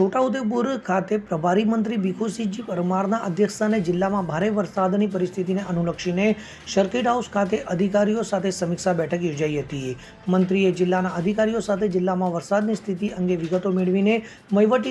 છોટાઉદેપુર ખાતે પ્રભારી મંત્રી ભીખુસિંહજી પરમારના અધ્યક્ષસ્થાને જિલ્લામાં ભારે વરસાદની પરિસ્થિતિને અનુલક્ષીને સર્કિટ હાઉસ ખાતે અધિકારીઓ સાથે સમીક્ષા બેઠક યોજાઈ હતી. મંત્રીએ જિલ્લાના અધિકારીઓ સાથે જિલ્લામાં વરસાદની સ્થિતિ અંગે વિગતો મેળવીને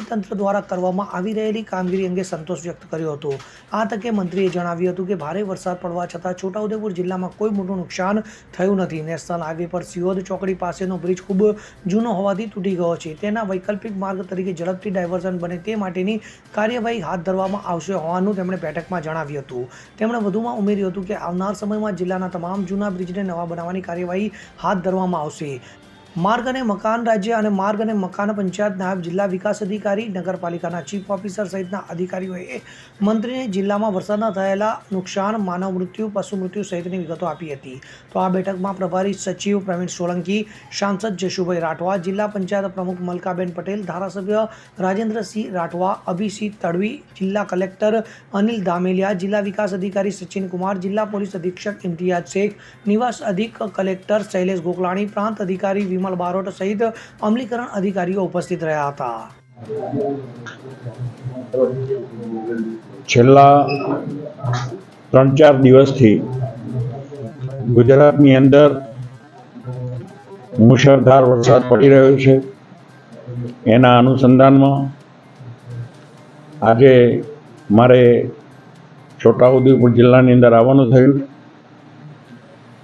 તંત્ર દ્વારા કરવામાં આવી રહેલી કામગીરી અંગે સંતોષ વ્યક્ત કર્યો હતો. આ તકે મંત્રીએ જણાવ્યું હતું કે ભારે વરસાદ પડવા છતાં છોટાઉદેપુર જિલ્લામાં કોઈ મોટું નુકસાન થયું નથી. નેશનલ હાઈવે પર સિયોદ ચોકડી પાસેનો બ્રિજ ખૂબ જૂનો હોવાથી તૂટી ગયો છે. તેના વૈકલ્પિક માર્ગ તરીકે ઝડપથી ડાયવર્ઝન બને તે માટેની કાર્યવાહી હાથ ધરવામાં આવશે હોવાનું તેમણે બેઠકમાં જણાવ્યું હતું. તેમણે વધુમાં ઉમેર્યું હતું કે આવનાર સમયમાં જિલ્લાના તમામ જૂના બ્રિજને નવા બનાવવાની કાર્યવાહી હાથ ધરવામાં આવશે. માર્ગ અને મકાન રાજ્ય અને માર્ગ અને મકાન પંચાયત નાયબ જિલ્લા વિકાસ અધિકારી, નગરપાલિકાના ચીફ ઓફિસર સહિતના અધિકારીઓએ મંત્રીને જિલ્લામાં વરસાદના થયેલા નુકસાન, માનવ મૃત્યુ, પશુ મૃત્યુ સહિતની વિગતો આપી હતી. તો આ બેઠકમાં પ્રભારી સચિવ પ્રવીણ સોલંકી, સાંસદ જશુભાઈ રાઠવા, જિલ્લા પંચાયત પ્રમુખ મલકાબેન પટેલ, ધારાસભ્ય રાજેન્દ્રસિંહ રાઠવા, અભિસિંહ તડવી, જિલ્લા કલેક્ટર અનિલ દામેલિયા જિલ્લા વિકાસ અધિકારી સચિન કુમાર જિલ્લા પોલીસ અધિક્ષક ઇમ્તિયાઝ શેખ, નિવાસ અધિક કલેક્ટર શૈલેષ ગોકલાણી, પ્રાંત અધિકારી વિમલ બારોટ સહિત અમલીકરણ અધિકારીઓ ઉપસ્થિત રહ્યા હતા. છેલ્લા ત્રણ ચાર દિવસથી ગુજરાતની અંદર મુશળધાર વરસાદ પડી રહ્યો છે. એના અનુસંધાનમાં આજે મારે છોટાઉદેપુર જિલ્લાની અંદર આવવાનું થયું.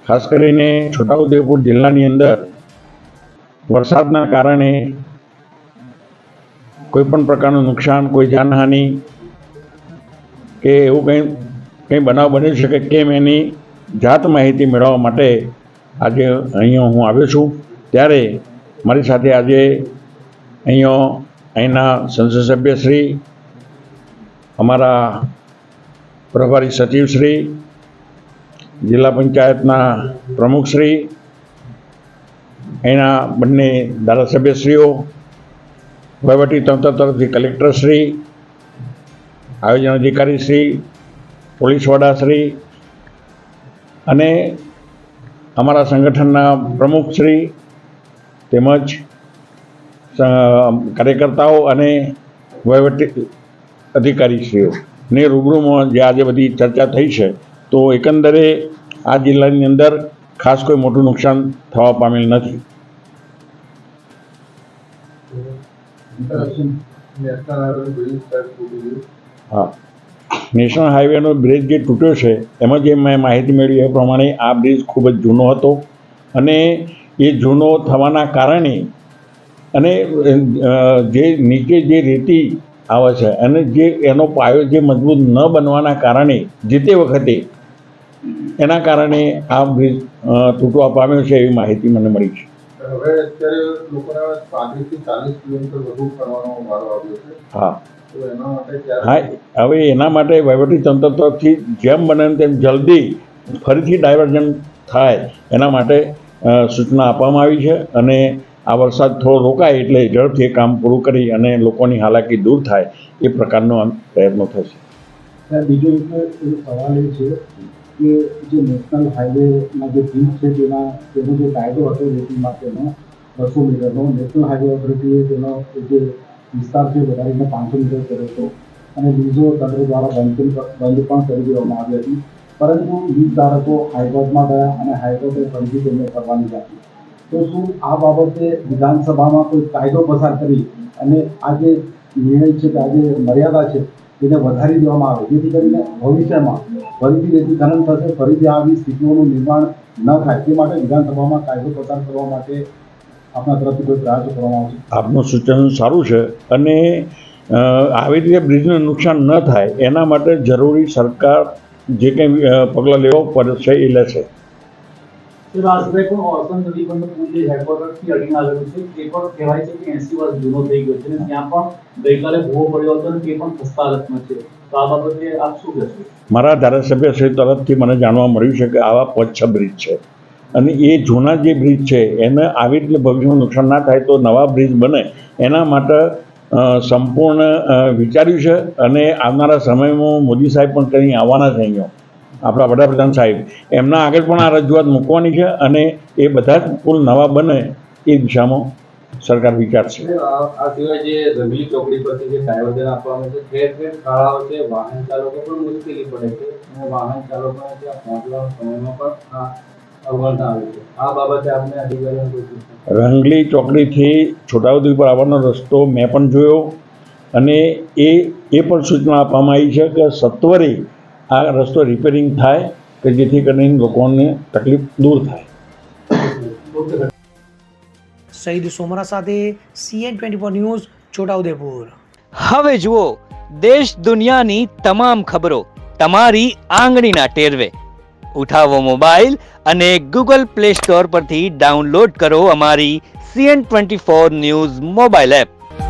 ખાસ કરીને છોટાઉદેપુર જિલ્લાની અંદર વરસાદના કારણે કોઈ પણ પ્રકારનું નુકસાન, કોઈ જાનહાનિ કે એવું કંઈ કંઈ બનાવ બની છે કે કેમ એની જાત માહિતી મેળવવા માટે આજે અહીંયા હું આવ્યો છું. ત્યારે મારી સાથે આજે અહીંયા અહીંના સંસદ સભ્યશ્રી, અમારા પ્રભારી સચિવશ્રી, જિલ્લા પંચાયતના પ્રમુખશ્રી અહીંના બંને ધારાસભ્યશ્રીઓ તંત્ર તરફથી કલેક્ટરશ્રી, આયોજન અધિકારી શ્રી પોલીસ વડાશ્રી અને અમારા સંગઠનના પ્રમુખશ્રી તેમજ કાર્યકર્તાઓ અને વહીવટી અધિકારીશ્રીઓ. ને રૂબરૂમાં જે આજે બધી ચર્ચા થઈ છે, તો એકંદરે આ જિલ્લાની અંદર ખાસ કોઈ મોટું નુકસાન થવા પામેલ નથી. હા. નેશનલ હાઈવેનો બ્રિજ જે તૂટ્યો છે, એમાં જે મેં માહિતી મેળવી એ પ્રમાણે આ બ્રિજ ખૂબ જ જૂનો હતો અને એ જૂનો થવાના કારણે અને જે નીચે જે રેતી આવે છે, અને જે એનો પાયો જે મજબૂત ન બનવાના કારણે જે તે વખતે એના કારણે આ બ્રિજ તૂટવા પામ્યો છે એવી માહિતી મને મળી છે. હા. હા હવે એના માટે વહીવટી તંત્ર તરફથી જેમ બને તેમ જલ્દી ફરીથી ડાયવર્ઝન થાય એના માટે સૂચના આપવામાં આવી છે અને આ વરસાદ થોડો રોકાય એટલે ઝડપથી એ કામ પૂરું કરી અને લોકોની હાલાકી દૂર થાય એ પ્રકારનો આમ પ્રયત્નો થશે. બીજો સવાલ એ છે કે જે નેશનલ હાઈવેના જે બ્રિજ છે તેના તેનો જે કાયદો હતો રેતી માટેનો બસો મીટરનો નેશનલ હાઈવે ઓથોરિટીએ તેનો જે વિસ્તાર છે વધારીને પાંચસો મીટર કર્યો હતો. અને બીજો તંત્ર દ્વારા બંધ બંધ પણ કરી દેવામાં આવી હતી. પરંતુ વીજ ધારકો હાઈકોર્ટમાં ગયા અને હાઈકોર્ટે ફરીથી તેમને કરવાની હતી તો શું આ બાબતે વિધાનસભામાં કોઈ કાયદો પસાર કરી? અને આ જે નિર્ણય છે કે આ જે મર્યાદા છે તેને વધારી દેવામાં આવે, જેથી કરીને ભવિષ્યમાં ફરીથી રેતી થશે, ફરીથી આવી સ્થિતિઓનું નિર્માણ ન થાય. તે માટે વિધાનસભામાં કાયદો પસાર કરવા માટે આપણા તરફથી કોઈ પ્રયાસો કરવામાં આવશે? આપનું સૂચન સારું છે અને આવી રીતે બ્રિજને નુકસાન ન થાય, એના માટે જરૂરી સરકાર જે કંઈ પગલાં લેવા પડશે એ લેશે. ગયો મારા ધારાસભ્ય શ્રી તરફથી મને જાણવા મળ્યું છે કે આવા પાંચ છ બ્રિજ છે. અને એ જૂના જે બ્રિજ છે, એને આવી રીતે ભવિષ્યમાં નુકસાન ના થાય તો નવા બ્રિજ બને. એના માટે સંપૂર્ણ વિચાર્યું છે અને આવનારા સમયમાં મોદી સાહેબ પણ કંઈ આવવાના છે અહીંયા આપણા વડાપ્રધાન સાહેબ એમના આગળ પણ આ રજૂઆત મૂકવાની છે અને એ બધા જ પુલ નવા બને એ દિશામાં સરકાર વિચારશે. આ આ સિવાય જે રંગલી ચોકડી પરથી જે ડાયવર્ઝન આપવામાં છે ઠેર ઠેર ખાડાઓ છે વાહન ચાલકો પણ મુશ્કેલી પડે છે અને વાહન ચાલકોને ત્યાં પહોંચવા સમયમાં પણ આ આવે છે. આ બાબતે આપણે અધિકારીઓને રંગલી ચોકડીથી છોટાઉદેપુર આવવાનો રસ્તો મેં પણ જોયો અને એ એ પણ સૂચના આપવામાં આવી છે કે સત્વરે આ રસ્તો રિપેરિંગ થાય કે જેથી કરીને લોકોને તકલીફ દૂર થાય. સઈદ સોમરા સાથે CN twenty four news Chhota Udepur. હવે જુઓ દેશ દુનિયાની તમામ ખબરો તમારી આંગળીના ટેરવે. ઉઠાવો મોબાઈલ અને ગૂગલ પ્લે સ્ટોર પરથી ડાઉનલોડ કરો અમારી CN twenty four news mobile app.